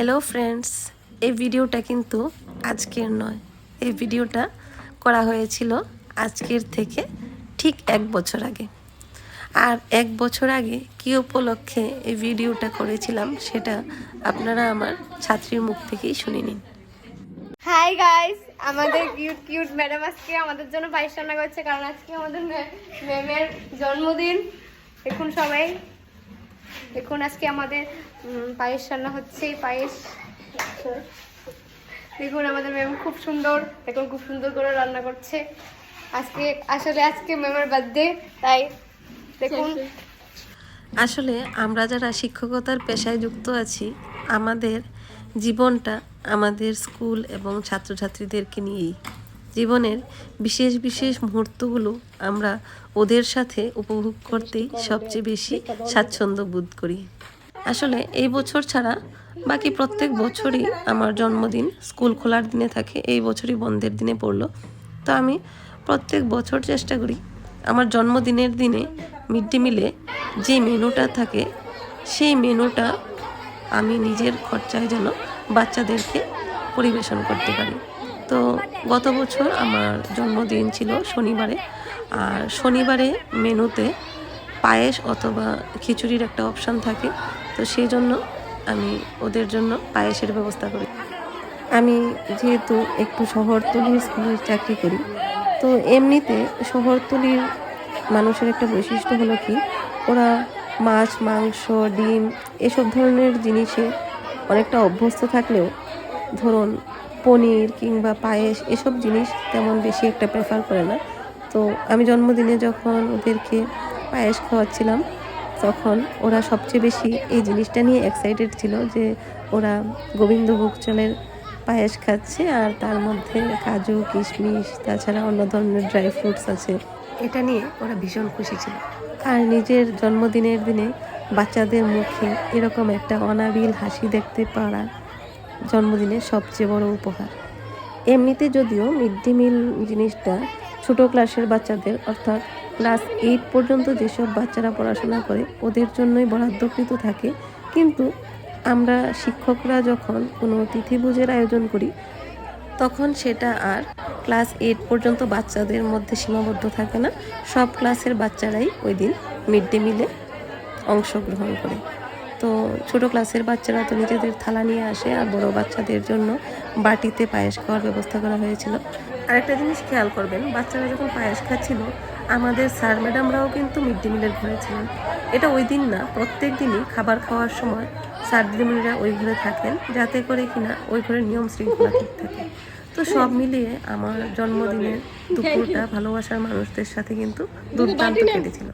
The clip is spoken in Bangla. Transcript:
হ্যালো ফ্রেন্ডস এই ভিডিওটা কিন্তু আজকের নয়। এই ভিডিওটা করা হয়েছিল আজকের থেকে ঠিক এক বছর আগে। আর এক বছর আগে কী উপলক্ষে এই ভিডিওটা করেছিলাম সেটা আপনারা আমার ছাত্রীর মুখ থেকেই শুনে নিন। হাই গাইস আমাদের কিউট কিউট ম্যাডাম আজকে আমাদের জন্য পায়েস রান্না করছে, কারণ আজকে আমাদের ম্যামের জন্মদিন। দেখুন সবাই। দেখুন, আজকে আমাদের পায়েস রান্না হচ্ছে পায়েস। দেখুন, আমাদের ম্যাম খুব সুন্দর, দেখুন, খুব সুন্দর করে রান্না করছে। আজকে, আসলে আজকে ম্যামের বার্থডে, তাই দেখুন। আসলে আমরা যারা শিক্ষকতার পেশায় যুক্ত আছি, আমাদের জীবনটা আমাদের স্কুল এবং ছাত্রছাত্রীদেরকে নিয়েই। জীবনের বিশেষ বিশেষ মুহূর্তগুলো আমরা ওদের সাথে উপভোগ করতেই সবচেয়ে বেশি স্বাচ্ছন্দ্য বোধ করি। আসলে এই বছর ছাড়া বাকি প্রত্যেক বছরই আমার জন্মদিন স্কুল খোলার দিনে থাকে, এই বছরই বন্ধের দিনে পড়ল। তো আমি প্রত্যেক বছর চেষ্টা করি আমার জন্মদিনের দিনে মিড ডে মিলে যে মেনুটা থাকে, সেই মেনুটা আমি নিজের খরচায় যেন বাচ্চাদেরকে পরিবেশন করতে পারি। তো গত বছর আমার জন্মদিন ছিল শনিবারে। আর শনিবারে মেনুতে পায়েস অথবা খিচুড়ির একটা অপশান থাকে। তো সেই জন্য আমি ওদের জন্য পায়েসের ব্যবস্থা করি। আমি যেহেতু একটু শহরতলির স্কুলে চাকরি করি, তো এমনিতে শহরতলির মানুষের একটা বৈশিষ্ট্য হলো কি, ওরা মাছ, মাংস, ডিম, এসব ধরনের জিনিসে অনেকটা অভ্যস্ত থাকলেও ধরুন পনির কিংবা পায়েস, এসব জিনিস তেমন বেশি একটা প্রেফার করে না। তো আমি জন্মদিনে যখন ওদেরকে পায়েস খাওয়াচ্ছিলাম, তখন ওরা সবচেয়ে বেশি এই জিনিসটা নিয়ে এক্সাইটেড ছিল যে ওরা গোবিন্দভোগ চালের পায়েস খাচ্ছে আর তার মধ্যে কাজু, কিশমিশ, তাছাড়া অন্য ধরনের ড্রাই ফ্রুটস আছে। এটা নিয়ে ওরা ভীষণ খুশি ছিল। আর নিজের জন্মদিনের দিনে বাচ্চাদের মুখে এরকম একটা অনাবিল হাসি দেখতে পারা জন্মদিনের সবচেয়ে বড় উপহার। এমনিতে যদিও মিড ডে মিল জিনিসটা ছোট ক্লাসের বাচ্চাদের, অর্থাৎ ক্লাস এইট পর্যন্ত যেসব বাচ্চারা পড়াশোনা করে, ওদের জন্যই বরাদ্দকৃত থাকে। কিন্তু আমরা শিক্ষকরা যখন কোনো তিথিভোজের আয়োজন করি, তখন সেটা আর ক্লাস এইট পর্যন্ত বাচ্চাদের মধ্যে সীমাবদ্ধ থাকে না। সব ক্লাসের বাচ্চারাই ওই দিন মিড ডে মিলে অংশগ্রহণ করে। তো ছোট ক্লাসের বাচ্চারা তো নিজেদের থালা নিয়ে আসে আর বড় বাচ্চাদের জন্য বাটিতে পায়েস খাওয়ার ব্যবস্থা করা হয়েছিল। আরেকটা জিনিস খেয়াল করবেন, বাচ্চারা যখন পায়েস খাচ্ছিল, আমাদের স্যার ম্যাডামরাও কিন্তু মিড ডে মিলের ঘরে ছিলেন। এটা ওই দিন না, প্রত্যেক দিনই খাবার খাওয়ার সময় স্যার দিদিমণিরা ওই ঘরে থাকেন, যাতে করে কিনা ওই ঘরের নিয়ম শৃঙ্খলা ঠিক থাকে। তো সব মিলিয়ে আমার জন্মদিনের দুপুরটা ভালোবাসার মানুষদের সাথে কিন্তু দুর্দান্ত কেটেছিল।